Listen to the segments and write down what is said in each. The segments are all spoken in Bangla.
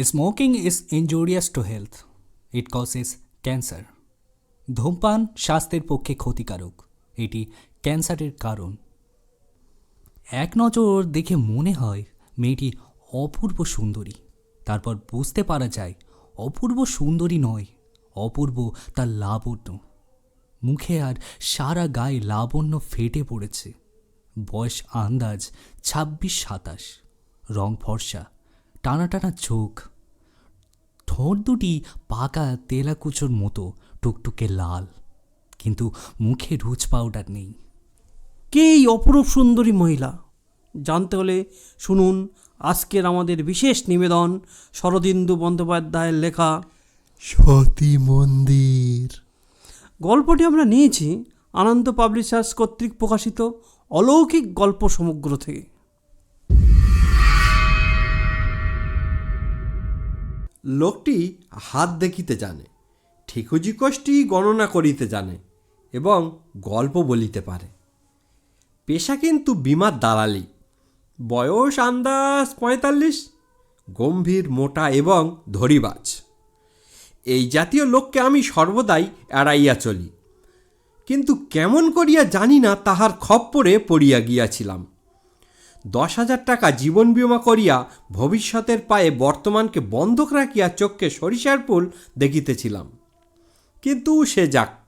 Smoking is injurious to health. It causes cancer ধূমপান স্বাস্থ্যের পক্ষে ক্ষতিকারক। এটি ক্যান্সারের কারণ। এক নজর দেখে মনে হয় মেয়েটি অপূর্ব সুন্দরী। তারপর বুঝতে পারা যায়, অপূর্ব সুন্দরী নয়, অপূর্ব তার লাবণ্য। মুখে আর সারা গায়ে লাবণ্য ফেটে পড়েছে। বয়স আন্দাজ ছাব্বিশ সাতাশ। রং ফর্সা টানা টানা চোখ ঠোঁট দুটি পাকা তেলাকুচোর মতো টুকটুকে লাল কিন্তু মুখে রুচ পাউডার নেই। কে এই অপরূপ সুন্দরী মহিলা? জানতে হলে শুনুন আজকের আমাদের বিশেষ নিবেদন শরদিন্দু বন্দ্যোপাধ্যায়ের লেখা সতী মন্দির। গল্পটি আমরা নিয়েছি আনন্দ পাবলিশার্স কর্তৃক প্রকাশিত অলৌকিক গল্প সমগ্র থেকে। লোকটি হাত দেখিতে জানে, ঠিকুজি কোষ্ঠী গণনা করিতে জানে এবং গল্প বলিতে পারে। পেশা কিন্তু বিমার দালালি, বয়স আন্দাজ পঁয়তাল্লিশ, গম্ভীর, মোটা এবং ধরিবাজ। এই জাতীয় লোককে আমি সর্বদাই এড়াইয়া চলি, কিন্তু কেমন করিয়া জানি না তাহার খপ্পরে পড়িয়া গিয়াছিলাম। দশ হাজার টাকা জীবন বিমা করিয়া ভবিষ্যতের পায়ে বর্তমানকে বন্ধক রাখিয়া চোখকে সরিষার ফুল দেখিতেছিলাম। কিন্তু সে যাক,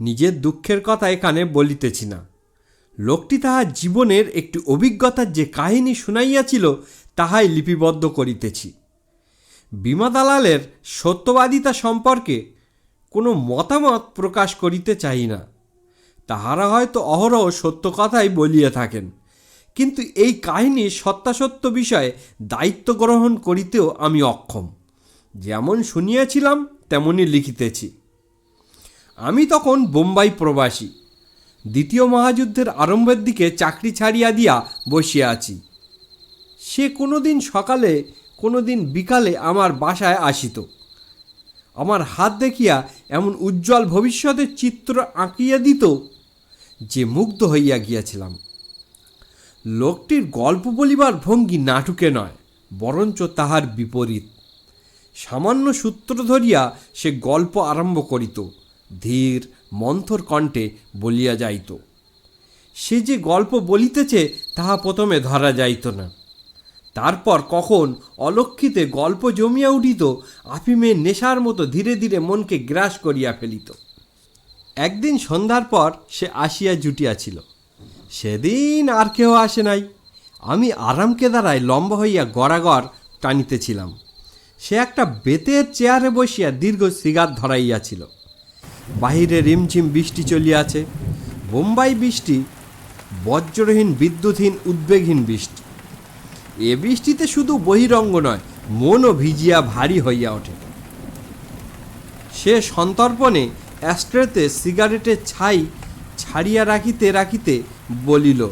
নিজের দুঃখের কথা এখানে বলিতেছি না। লোকটি তাহার জীবনের একটি অভিজ্ঞতার যে কাহিনী শুনাইয়াছিল, তাহাই লিপিবদ্ধ করিতেছি। বিমা দালালের সত্যবাদিতা সম্পর্কে কোনো মতামত প্রকাশ করিতে চাই না। তাহারা হয়তো অহরহ সত্য কথাই বলিয়া থাকেন। কিন্তু এই কাহিনীর সত্যাসত্য বিষয়ে দায়িত্ব গ্রহণ করিতেও আমি অক্ষম। যেমন শুনিয়াছিলাম তেমনই লিখিতেছি। আমি তখন বোম্বাই প্রবাসী। দ্বিতীয় মহাযুদ্ধের আরম্ভের দিকে চাকরি ছাড়িয়া দিয়া বসিয়া আছি। সে কোনো দিন সকালে কোনো দিন বিকালে আমার বাসায় আসিত। আমার হাত দেখিয়া এমন উজ্জ্বল ভবিষ্যতের চিত্র আঁকিয়া দিত যে মুগ্ধ হইয়া গিয়াছিলাম। লোকটির গল্প বলিবার ভঙ্গি নাটুকে নয়, বরঞ্চ তাহার বিপরীত। সামান্য সূত্র ধরিয়া সে গল্প আরম্ভ করিত, ধীর, মন্থর কণ্ঠে বলিয়া যাইত। সে যে গল্প বলিতেছে, তাহা প্রথমে ধরা যাইত না। তারপর কখন অলক্ষিতে গল্প জমিয়া উঠিত আফিমের নেশার মতো ধীরে ধীরে মনকে গ্রাস করিয়া ফেলিত। একদিন সন্ধ্যার পর সে আসিয়া জুটিয়াছিল। সেদিন আর কেউ আসে নাই। আমি আরামকে দ্বারায় লম্বা হইয়া গড়াগড় টানিতেছিলাম। সে একটা বেতের চেয়ারে বসিয়া দীর্ঘ সিগার ধরাইয়াছিল। বাহিরে রিমঝিম বৃষ্টি চলিয়াছে। বোম্বাই বৃষ্টি বজ্রহীন, বিদ্যুৎহীন, উদ্বেগহীন বৃষ্টি। এ বৃষ্টিতে শুধু বহিরঙ্গ নয়, মনও ভিজিয়া ভারী হইয়া ওঠে। সে সন্তর্পণে অ্যাস্ট্রেতে সিগারেটের ছাই ছাড়িয়া রাখিতে রাখিতে বলিল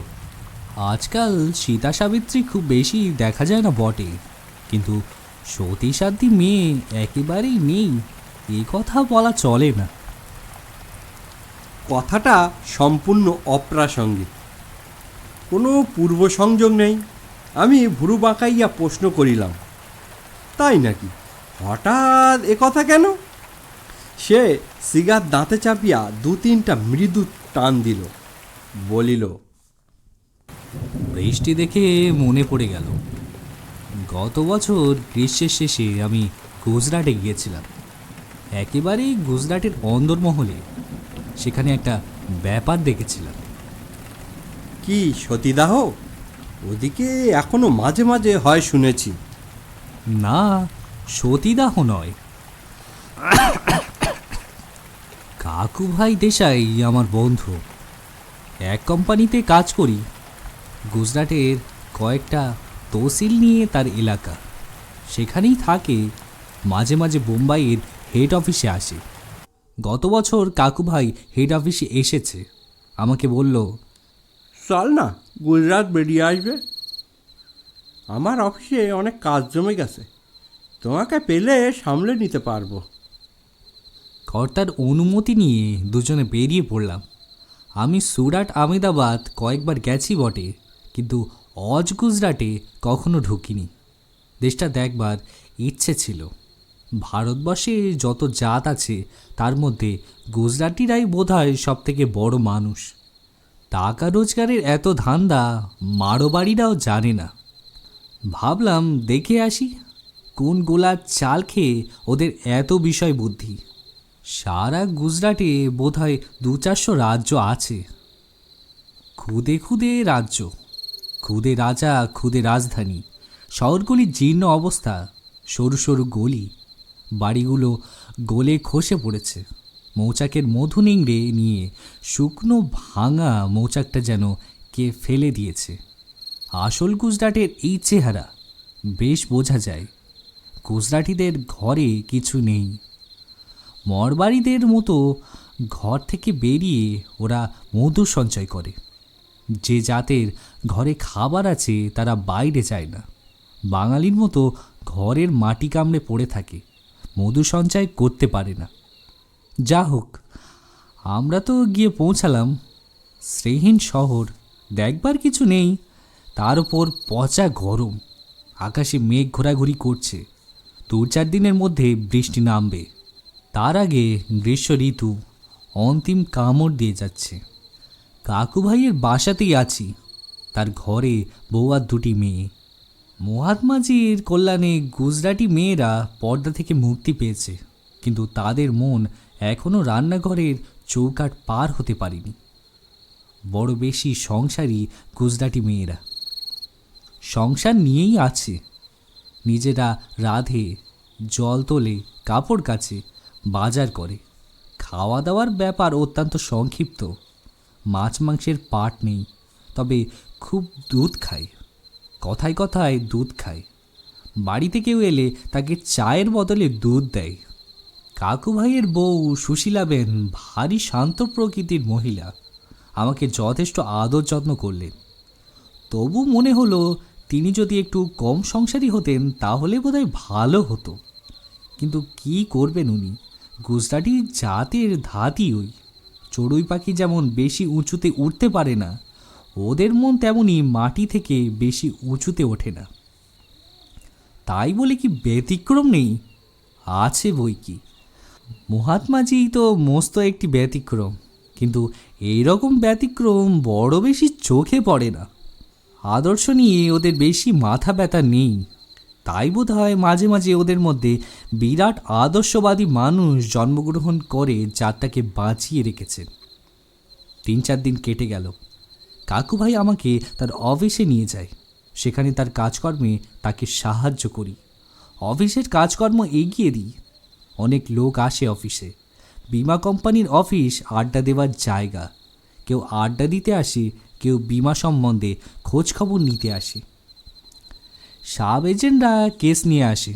আজকাল সীতা সাবিত্রী খুব বেশি দেখা যায় না বটে কিন্তু সতী সাধ্যী মেয়ে একেবারেই নেই এই কথা বলা চলে না। কথাটা সম্পূর্ণ অপ্রাসঙ্গিক। কোনো পূর্ব সংযোগ নেই। আমি ভুরু বাঁকাইয়া প্রশ্ন করিলাম তাই নাকি? হঠাৎ এ কথা কেন? সে সিগার দাঁতে চাপিয়া দু তিনটা মৃদু টান দিল। বলিল বৃষ্টি দেখে মনে পড়ে গেল। গত বছর গ্রীষ্মের শেষে আমি গুজরাটে গিয়েছিলাম। একেবারেই গুজরাটের অন্দরমহলে। সেখানে একটা ব্যাপার দেখেছিলাম। কি সতীদাহ? ওদিকে এখনও মাঝে মাঝে হয় শুনেছি। না সতীদাহ নয়। কাকু ভাই দেশাই আমার বন্ধু। এক কোম্পানিতে কাজ করি। গুজরাটের কয়েকটা তহসিল নিয়ে তার এলাকা। সেখানেই থাকে মাঝে মাঝে বোম্বাইয়ের হেড অফিসে আসে। গত বছর কাকু ভাই হেড অফিসে এসেছে। আমাকে বলল চল না গুজরাট বেরিয়ে আসবে। আমার অফিসে অনেক কাজ জমে গেছে। তোমাকে পেলে সামলে নিতে পারব। কর্তার অনুমতি নিয়ে দুজনে বেরিয়ে পড়লাম। আমি সুরাট আমেদাবাদ কয়েকবার গেছি বটে, কিন্তু অজ গুজরাটে কখনো ঢুকিনি। দেশটা দেখবার ইচ্ছে ছিল। ভারতবর্ষে যত জাত আছে, তার মধ্যে গুজরাটিরাই বোধহয় সব থেকে বড় মানুষ। টাকা রোজগারের এত ধান্দা মারোবাড়িরাও জানে না। ভাবলাম দেখে আসি কোন গোলার চাল খেয়ে ওদের এত বিষয় বুদ্ধি। সারা গুজরাটে বোধহয় দু চারশো রাজ্য আছে। খুদে খুদে রাজ্য। খুদে রাজা, খুদে রাজধানী। শহরগুলির জীর্ণ অবস্থা, সরু সরু গলি। বাড়িগুলো গলে খসে পড়েছে। মৌচাকের মধু নিংড়ে নিয়ে শুকনো ভাঙা মৌচাকটা যেন কে ফেলে দিয়েছে। আসল গুজরাটের এই চেহারা, বেশ বোঝা যায়। গুজরাটিদের ঘরে কিছু নেই। মরবাড়িদের মতো ঘর থেকে বেরিয়ে ওরা মধু সঞ্চয় করে। যে জাতের ঘরে খাবার আছে তারা বাইরে যায় না। বাঙালির মতো ঘরের মাটি কামড়ে পড়ে থাকে মধু সঞ্চয় করতে পারে না। যা হোক, আমরা তো গিয়ে পৌঁছালাম। শ্রেহীন শহর, দেখবার কিছু নেই, তার উপর পচা গরম। আকাশে মেঘ ঘোরাঘুরি করছে। দু চার দিনের মধ্যে বৃষ্টি নামবে। তার আগে গ্রীষ্ম ঋতু অন্তিম কামড় দিয়ে যাচ্ছে। কাকু ভাইয়ের বাসাতেই আছি। তার ঘরে বউ আর দুটি মেয়ে। মহাত্মাজির কল্যাণে গুজরাটি মেয়েরা পর্দা থেকে মুক্তি পেয়েছে, কিন্তু তাদের মন এখনও রান্নাঘরের চৌকাট পার হতে পারেনি। বড় বেশি সংসারী গুজরাটি মেয়েরা। সংসার নিয়েই আছে। নিজেরা রাধে, জল তোলে, কাপড় কাচে বাজার করে। খাওয়া দাওয়ার ব্যাপার অত্যন্ত সংক্ষিপ্ত। মাছ মাংসের পাট নেই, তবে খুব দুধ খায়। কথায় কথায় দুধ খায়। বাড়িতে কেউ এলে তাকে চায়ের বদলে দুধ দেয়। কাকু ভাইয়ের বউ সুশীলাবেন ভারী শান্ত প্রকৃতির মহিলা। আমাকে যথেষ্ট আদর যত্ন করলেন। তবু মনে হলো তিনি যদি একটু কম সংসারী হতেন তাহলে বোধহয় ভালো হতো। কিন্তু কি করবেন উনি? গুজরাটি জাতের ধাতই ওই। চড়ুই পাখি যেমন বেশি উঁচুতে উঠতে পারে না, ওদের মন তেমনই মাটি থেকে বেশি উঁচুতে ওঠে না। তাই বলে কি ব্যতিক্রম নেই? আছে বই কি। মহাত্মাজি তো মস্ত একটি ব্যতিক্রম, কিন্তু এই রকম ব্যতিক্রম বড় বেশি চোখে পড়ে না। আদর্শ নিয়ে ওদের বেশি মাথা ব্যথা নেই। তাই বোধ হয় মাঝে মাঝে ওদের মধ্যে বিরাট আদর্শবাদী মানুষ জন্মগ্রহণ করে জাতটাকে বাঁচিয়ে রেখেছেন তিন চার দিন কেটে গেল। কাকু ভাই আমাকে তার অফিসে নিয়ে যায়। সেখানে তার কাজকর্মে তাকে সাহায্য করি। অফিসের কাজকর্ম এগিয়ে দিই। অনেক লোক আসে অফিসে। বিমা কোম্পানির অফিস আড্ডা দেওয়ার জায়গা। কেউ আড্ডা দিতে আসে, কেউ বিমা সম্বন্ধে খোঁজ খবর নিতে আসে। সাব এজেন্টরা কেস নিয়ে আসে।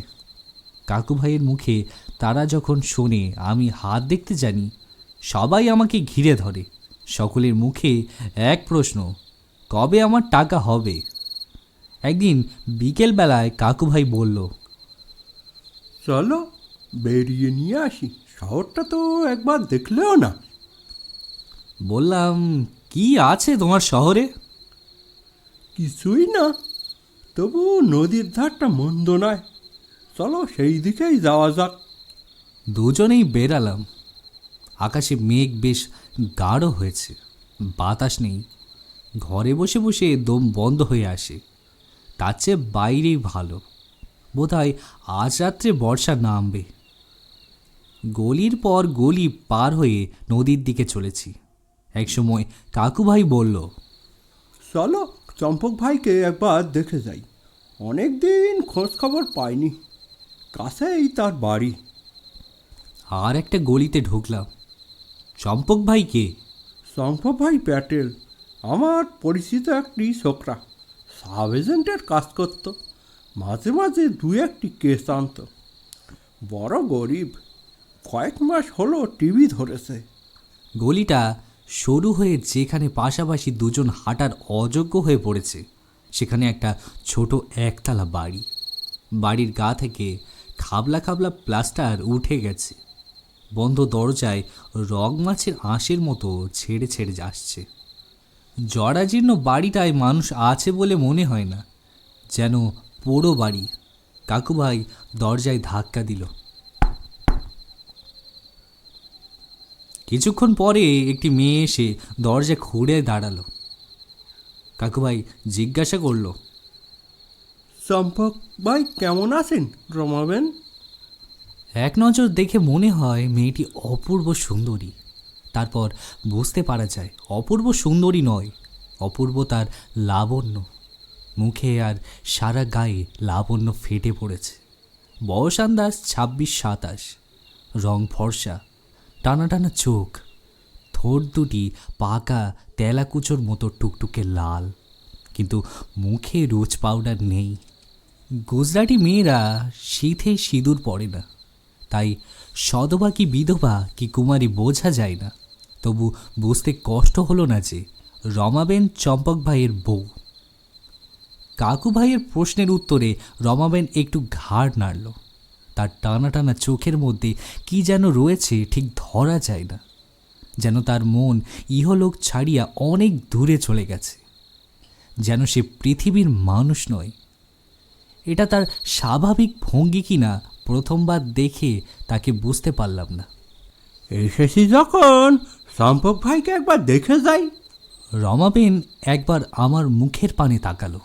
কাকু ভাইয়ের মুখে তারা যখন শোনে আমি হাত দেখতে জানি সবাই আমাকে ঘিরে ধরে। সকলের মুখে এক প্রশ্ন কবে আমার টাকা হবে? একদিন বিকেলবেলায় কাকু ভাই বলল চলো বেরিয়ে নিয়ে আসি শহরটা তো একবার দেখলেও না। বললাম কি আছে তোমার শহরে? কিছুই না তবু নদীর ধারটা মন্দ নয়। চলো সেই দিকেই যাওয়া যাক। দুজনেই বেরালাম আকাশে মেঘ বেশ গাঢ় হয়েছে। বাতাস নেই। ঘরে বসে বসে দম বন্ধ হয়ে আসে। তার চেয়ে বাইরেই ভালো। বোধহয় আজ রাত্রে বর্ষা নামবে। গলির পর গলি পার হয়ে নদীর দিকে চলেছি। একসময় কাকু ভাই বলল চলো চম্পক ভাইকে একবার দেখে যাই। অনেক দিন খোঁজ খবর পাইনি। কাছেই তার বাড়ি। আর একটা গলিতে ঢুকলাম। চম্পক ভাই কে? চম্পক ভাই প্যাটেল। আমার পরিচিত একটি ছোকরা। সাব এজেন্টের কাজ করত। মাঝে মাঝে দু একটি কেস আনত। বড় গরিব। কয়েক মাস হলো টিভি ধরেছে। গলিটা সরু হয়ে যেখানে পাশাপাশি দুজন হাঁটার অযোগ্য হয়ে পড়েছে, সেখানে একটা ছোট একতলা বাড়ি। বাড়ির গা থেকে খাবলা খাবলা প্লাস্টার উঠে গেছে। বন্ধ দরজায় রগ মাছের আঁশের মতো ছেড়ে ছেড়ে আসছে জরাজীর্ণ বাড়িটায় মানুষ আছে বলে মনে হয় না, যেন পোড়ো বাড়ি। কাকুভাই দরজায় ধাক্কা দিল। কিছুক্ষণ পরে একটি মেয়ে এসে দরজা খুঁড়ে দাঁড়াল। কাকুভাই জিজ্ঞাসা করল চম্পক ভাই কেমন আছেন? রমাবেন? এক নজর দেখে মনে হয় মেয়েটি অপূর্ব সুন্দরী। তারপর বুঝতে পারা যায় অপূর্ব সুন্দরী নয় অপূর্ব তার লাবণ্য। মুখে আর সারা গায়ে লাবণ্য ফেটে পড়েছে। বয়স আন্দাজ ছাব্বিশ সাতাশ রং ফর্সা। টানা টানা চোখ, ঠোঁট দুটি পাকা তেলাকুচোর মতো টুকটুকে লাল, কিন্তু মুখে রোজ পাউডার নেই। গুজরাটি মেয়েরা শীতে সিঁদুর পড়ে না, তাই সদবা কি বিধবা কি কুমারী বোঝা যায় না। তবু বুঝতে কষ্ট হলো না যে রমাবেন চম্পক ভাইয়ের বউ। কাকু ভাইয়ের প্রশ্নের উত্তরে রমাবেন একটু ঘাড় নাড়ল। তার টানা টানা চোখের মধ্যে কি যেন রয়েছে ঠিক ধরা যায় না। যেন তার মন ইহলোক ছাড়িয়া অনেক দূরে চলে গেছে। যেন সে পৃথিবীর মানুষ নয়। এটা তার স্বাভাবিক ভঙ্গি কিনা প্রথমবার দেখে তাকে বুঝতে পারলাম না। এসেছি যখন? চম্পক ভাইকে একবার দেখে যাই। রমাবেন একবার আমার মুখের পানে তাকালো।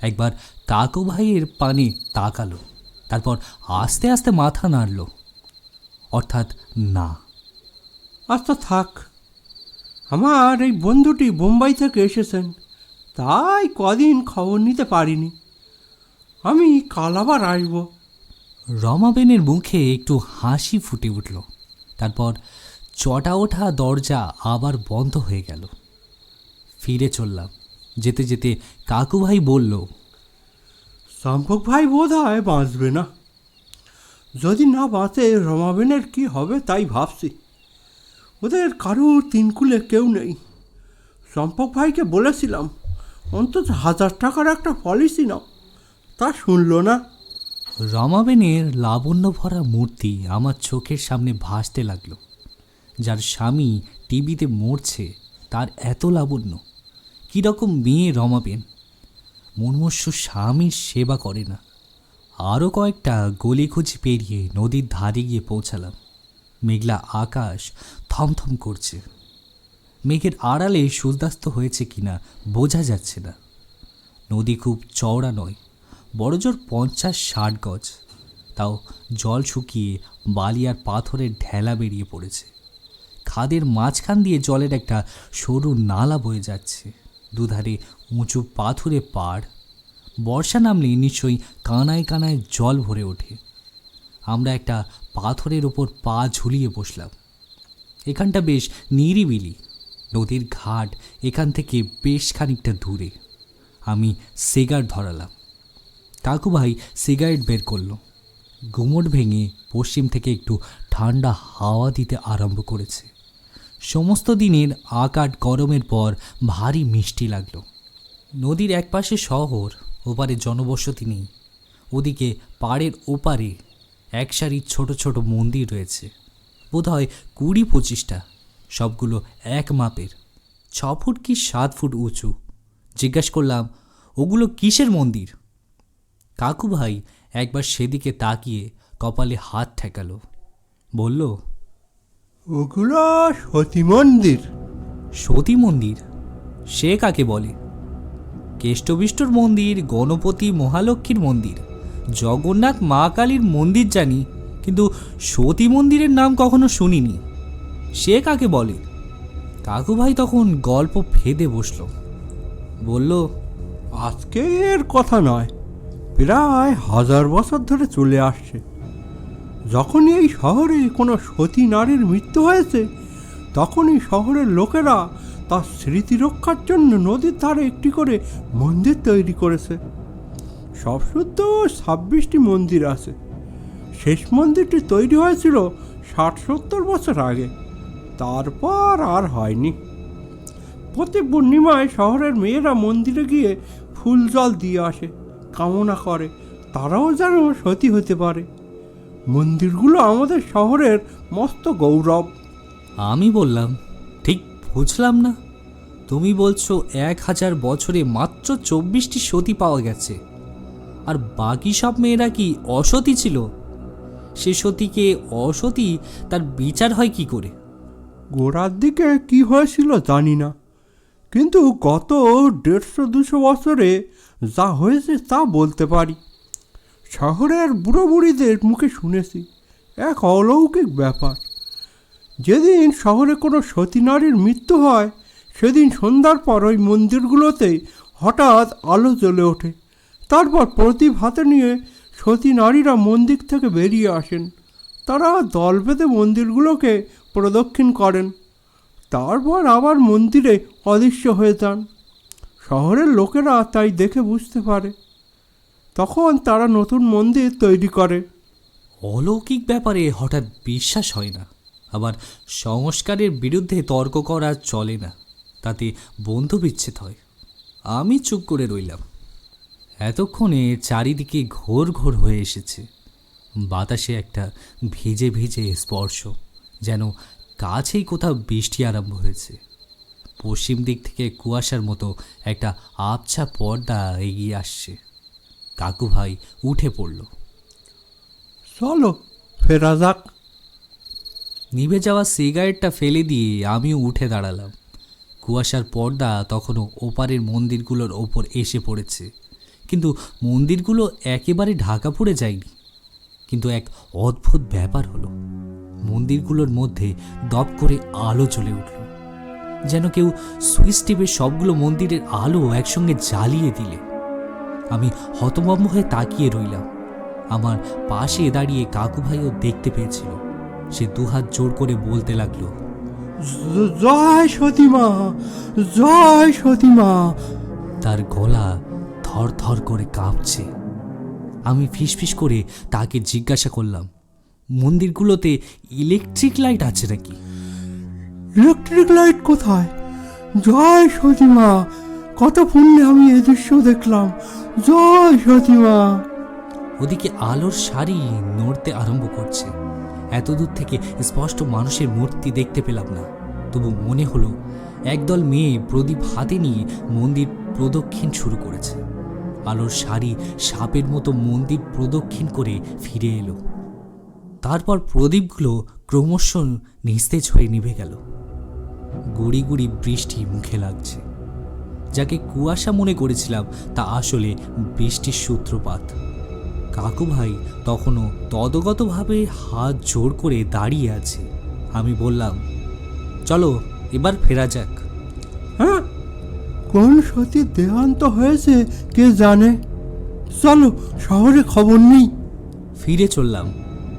একবার কাকু ভাইয়ের পানে তাকালো। তারপর আস্তে আস্তে মাথা নাড়ল। অর্থাৎ না। আচ্ছা থাক। আমার এই বন্ধুটি বোম্বাই থেকে এসেছেন। তাই কদিন খবর নিতে পারিনি। আমি কাল আবার আসব। রমাবেনের মুখে একটু হাসি ফুটে উঠল। তারপর চটা ওঠা দরজা আবার বন্ধ হয়ে গেল। ফিরে চললাম। যেতে যেতে কাকু ভাই বলল চম্পক ভাই বোধ হয় বাঁচবে না। যদি না বাঁচে, রমাবেনের কি হবে তাই ভাবছি। ওদের কারুর তিনকুলে কেউ নেই। চম্পক ভাইকে বলেছিলাম, অন্তত হাজার টাকার একটা পলিসি নাও। তা শুনলো না। রমাবেনের লাবণ্য ভরা মূর্তি আমার চোখের সামনে ভাসতে লাগল। যার স্বামী টিভিতে মরছে, তার এত লাবণ্য। কীরকম মেয়ে রমাবেন? মুর্মস্য স্বামীর সেবা করে না। আরও কয়েকটা গলিখুঁজি পেরিয়ে নদীর ধারে গিয়ে পৌঁছালাম। মেঘলা আকাশ থমথম করছে। মেঘের আড়ালে সূর্যাস্ত হয়েছে কিনা বোঝা যাচ্ছে না। নদী খুব চওড়া নয়, বড়জোর পঞ্চাশ ষাট গজ। তাও জল শুকিয়ে বালি আর পাথরের ঢেলা বেরিয়ে পড়েছে। খাদের মাঝখান দিয়ে জলের একটা সরু নালা বয়ে যাচ্ছে। দুধারে উঁচু পাথুরে পাড়। বর্ষা নামলে নিশ্চয়ই কানায় কানায় জল ভরে ওঠে। আমরা একটা পাথরের ওপর পা ঝুলিয়ে বসলাম। এখানটা বেশ নিরিবিলি। নদীর ঘাট এখান থেকে বেশ খানিকটা দূরে। আমি সিগার ধরালাম। কাকু ভাই সিগারেট বের করল। গুমট ভেঙে পশ্চিম থেকে একটু ঠান্ডা হাওয়া দিতে আরম্ভ করেছে। সমস্ত দিনের আকাট গরমের পর ভারী মিষ্টি লাগল। নদীর একপাশে শহর, ওপারে জনবসতি নেই। ওদিকে পাড়ের ওপারে এক সারি ছোট ছোট মন্দির রয়েছে। বোধ হয় কুড়ি পঁচিশটা, সবগুলো এক মাপের। ছ ফুট কি সাত ফুট উঁচু? জিজ্ঞাসা করলাম, ওগুলো কিসের মন্দির? কাকু ভাই একবার সেদিকে তাকিয়ে কপালে হাত ঠেকালো। বলল ওগুলো সতী মন্দির সতী মন্দির সে কাকে বলে? কেষ্টবিষ্টর মন্দির গণপতি মহালক্ষ্মীর মন্দির জগন্নাথ মা কালীর মন্দির জানি কিন্তু সতী মন্দিরের নাম কখনো শুনিনি। সে কাকে বলে? কাকু ভাই তখন গল্প ফেদে বসল। বলল আজকের কথা নয় প্রায় হাজার বছর ধরে চলে আসছে। যখনই এই শহরে কোনো সতী নারীর মৃত্যু হয়েছে, তখনই শহরের লোকেরা তার স্মৃতি রক্ষার জন্য নদীর ধারে একটি করে মন্দির তৈরি করেছে। সব শুদ্ধ ছাব্বিশটি মন্দির আছে। শেষ মন্দিরটি তৈরি হয়েছিল ষাট সত্তর বছর আগে। তারপর আর হয়নি। প্রতি পূর্ণিমায় শহরের মেয়েরা মন্দিরে গিয়ে ফুল জল দিয়ে আসে, কামনা করে, তারাও যেন সতী হতে পারে। মন্দিরগুলো আমাদের শহরের মস্ত গৌরব। আমি বললাম ঠিক বুঝলাম না। তুমি বলছো এক হাজার বছরে মাত্র চব্বিশটি সতী পাওয়া গেছে। আর বাকি সব মেয়েরা কি অসতী ছিল? সে সতীকে অসতী তার বিচার হয় কি করে? গোড়ার দিকে কি হয়েছিল জানি না। কিন্তু গত দেড়শো দুশো বছরে যা হয়েছে তা বলতে পারি। শহরের বুড়ো বুড়িদের মুখে শুনেছি। এক অলৌকিক ব্যাপার। যেদিন শহরে কোনো সতী নারীর মৃত্যু হয়, সেদিন সন্ধ্যার পর ওই মন্দিরগুলোতে হঠাৎ আলো জ্বলে ওঠে। তারপর প্রদীপ হাতে নিয়ে সতী নারীরা মন্দির থেকে বেরিয়ে আসেন। তারা দল বেঁধে মন্দিরগুলোকে প্রদক্ষিণ করেন। তারপর আবার মন্দিরে অদৃশ্য হয়ে যান। শহরের লোকেরা তাই দেখে বুঝতে পারে। তখন তারা নতুন মন্দির তৈরি করে। অলৌকিক ব্যাপারে হঠাৎ বিশ্বাস হয় না। আবার সংস্কারের বিরুদ্ধে তর্ক করা চলে না। তাতে বন্ধু বিচ্ছেদ হয়। আমি চুপ করে রইলাম। এতক্ষণে চারিদিকে ঘোর ঘোর হয়ে এসেছে। বাতাসে একটা ভিজে ভিজে স্পর্শ, যেন কাছেই কোথাও বৃষ্টি আরম্ভ হয়েছে। পশ্চিম দিক থেকে কুয়াশার মতো একটা আবছা পর্দা এগিয়ে আসছে। কাকু ভাই উঠে পড়ল। চলো ফেরা যাক। নিভে যাওয়া সিগারেটটা ফেলে দিয়ে আমিও উঠে দাঁড়ালাম। কুয়াশার পর্দা তখনও ওপারের মন্দিরগুলোর ওপর এসে পড়েছে। কিন্তু মন্দিরগুলো একেবারে ঢাকা পড়ে যায়নি। কিন্তু এক অদ্ভুত ব্যাপার হলো মন্দিরগুলোর মধ্যে দপ করে আলো জ্বলে উঠল। যেন কেউ সুইচ টিপে সবগুলো মন্দিরের আলো একসঙ্গে জ্বালিয়ে দিলে। আমি হতভম্ব হয়ে তাকিয়ে রইলাম। আমার পাশে দাঁড়িয়ে কাকু ভাইও দেখতে পেয়েছিল। সে দুহাত জোর করে বলতে লাগল জয় সতীমা জয় সতীমা। তার গলা থর থর করে কাঁপছে। আমি ফিসফিস করে তাকে জিজ্ঞাসা করলাম মন্দিরগুলোতে ইলেকট্রিক লাইট আছে নাকি? ইলেকট্রিক লাইট কোথায়? জয় সতীমা কত পুণ্যে আমি এ দৃশ্য দেখলাম? জয় সতীমা ওদিকে আলোর শাড়ি নড়তে আরম্ভ করছে। এত দূর থেকে স্পষ্ট মানুষের মূর্তি দেখতে পেলাম না। তবু মনে হলো, একদল মেয়ে প্রদীপ হাতে নিয়ে মন্দির প্রদক্ষিণ শুরু করেছে। আলোর শাড়ি সাপের মতো মন্দির প্রদক্ষিণ করে ফিরে এলো। তারপর প্রদীপগুলো ক্রমশ নিস্তেজ হয়ে নিভে গেল। গুড়ি গুড়ি বৃষ্টি মুখে লাগছে। যাকে কুয়াশা মনে করেছিলাম তা আসলে বৃষ্টির সূত্রপাত। কাকু ভাই তখনও তদগতভাবে হাত জোর করে দাঁড়িয়ে আছে। আমি বললাম চলো এবার ফেরা যাক। হ্যাঁ কোন সতীর দেহান্ত হয়েছে কে জানে? চলো শহরে খবর নেই। ফিরে চললাম।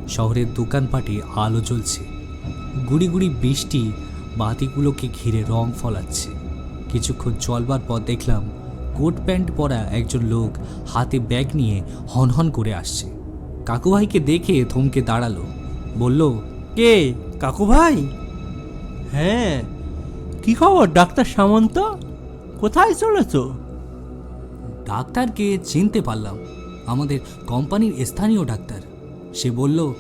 শহরের দোকানপাটে আলো জ্বলছে। গুড়ি গুড়ি বৃষ্টি বাতিগুলোকে ঘিরে রং ফলাচ্ছে। কিছুক্ষণ চলবার পর দেখলাম কোট প্যান্ট পরা একজন লোক হাতে ব্যাগ নিয়ে হনহন করে আসছে। কাকুভাইকে দেখে থমকে দাঁড়াল। বলল কে? কাকু ভাই হ্যাঁ। কি খবর ডাক্তার সামন্ত? কোথায় চলেছ? ডাক্তারকে চিনতে পারলাম। আমাদের কোম্পানির স্থানীয় ডাক্তার। সে বলল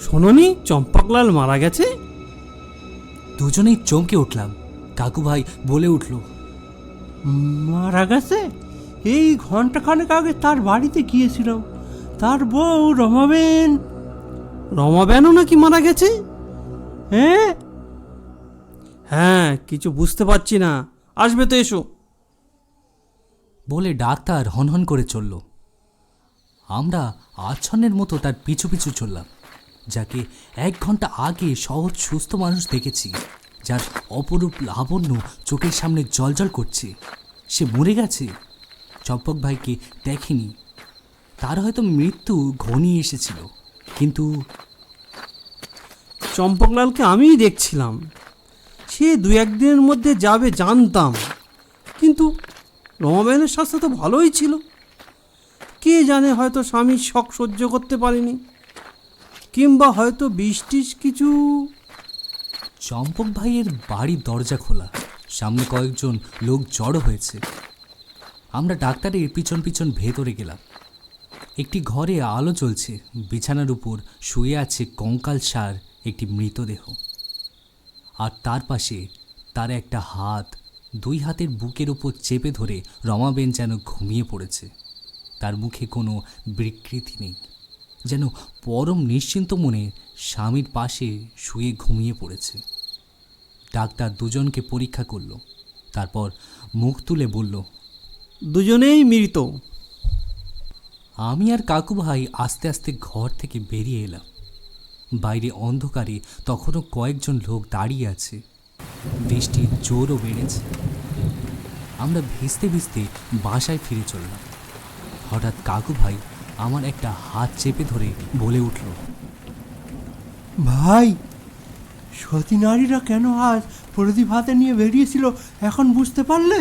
শোনোনি চম্পকলাল মারা গেছে? দুজনেই চমকে উঠলাম। কাকুভাই বলে উঠল মারা গেছে? এই ঘন্টাখানেক আগে তার বাড়িতে গিয়েছিলাম। তার বউ রমাবেন রমাবেনও নাকি মারা গেছে? হ্যাঁ হ্যাঁ কিছু বুঝতে পারছি না। আসবে তো এসো। বলে ডাক্তার হনহন করে চলল। আমরা আচ্ছন্নের মতো তার পিছু পিছু চললাম যাকে এক ঘণ্টা আগে সহজ সুস্থ মানুষ দেখেছি। যার অপরূপ লাবণ্য চোখের সামনে জলজল করছে। সে মরে গেছে। চম্পক ভাইকে দেখেনি। তার হয়তো মৃত্যু ঘনিয়ে এসেছিল। কিন্তু চম্পকলালকে আমিই দেখছিলাম। সে দু একদিনের মধ্যে যাবে জানতাম। কিন্তু রমাবেনের স্বাস্থ্য তো ভালোই ছিল। কে জানে হয়তো স্বামীর শখ সহ্য করতে পারেনি। কিংবা হয়তো বৃষ্টির কিছু চম্পক ভাইয়ের বাড়ির দরজা খোলা। সামনে কয়েকজন লোক জড়ো হয়েছে। আমরা ডাক্তারের পিছন পিছন ভেতরে গেলাম। একটি ঘরে আলো জ্বলছে। বিছানার উপর শুয়ে আছে কঙ্কাল সার একটি মৃতদেহ। আর তার পাশে তার একটা হাত দুই হাতের বুকের উপর চেপে ধরে রমাবেন যেন ঘুমিয়ে পড়েছে। তার মুখে কোনো বিকৃতি নেই। যেন পরম নিশ্চিন্ত মনে স্বামীর পাশে শুয়ে ঘুমিয়ে পড়েছে। ডাক্তার দুজনকে পরীক্ষা করল। তারপর মুখ তুলে বলল দুজনেই মৃত। আমি আর কাকু ভাই আস্তে আস্তে ঘর থেকে বেরিয়ে এলাম। বাইরে অন্ধকারে তখনও কয়েকজন লোক দাঁড়িয়ে আছে। বৃষ্টির জোরও বেড়েছে। আমরা ভিজতে ভিজতে বাসায় ফিরে চললাম। হঠাৎ কাকু ভাই আমার একটা হাত চেপে ধরে বলে উঠল ভাই সতী নারীরা কেন আজ প্রদীপ হাতে নিয়ে বেরিয়েছিল, এখন বুঝতে পারলে?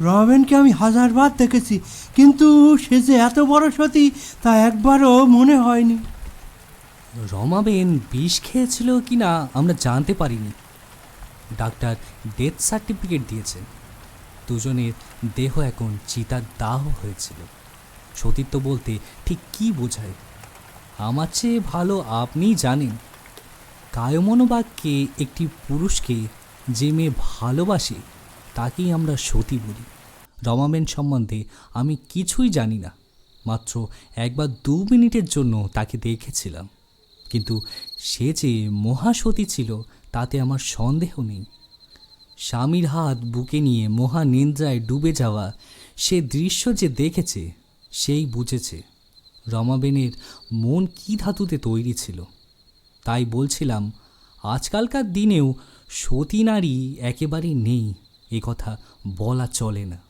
রমেনকে আমি হাজারবার দেখেছি, কিন্তু সে যে এত বড় সতী, তা একবারও মনে হয়নি। রমাবেন বিষ খেয়েছিল কি না আমরা জানতে পারিনি। ডাক্তার ডেথ সার্টিফিকেট দিয়েছেন দুজনের দেহ এখন চিতার দাহ হয়েছিল। সতীত্ব বলতে ঠিক কি বোঝায়? আমার চেয়ে ভালো আপনিই জানেন। কায়মনোবাক্যে একটি পুরুষকে যে মেয়ে ভালোবাসে, তাকেই আমরা সতী বলি। রমাবেন সম্বন্ধে আমি কিছুই জানি না, মাত্র একবার দু মিনিটের জন্য তাকে দেখেছিলাম। কিন্তু সে যে মহাসতী ছিল, তাতে আমার সন্দেহ নেই। স্বামীর হাত বুকে নিয়ে মহা নিন্দ্রায় ডুবে যাওয়া সে দৃশ্য যে দেখেছে, সেই বুঝেছে। রমাবেনের মন কী ধাতুতে তৈরি ছিল? তাই বলছিলাম আজকালকার দিনেও সতী নারী একেবারেই নেই এ কথা বলা চলে না।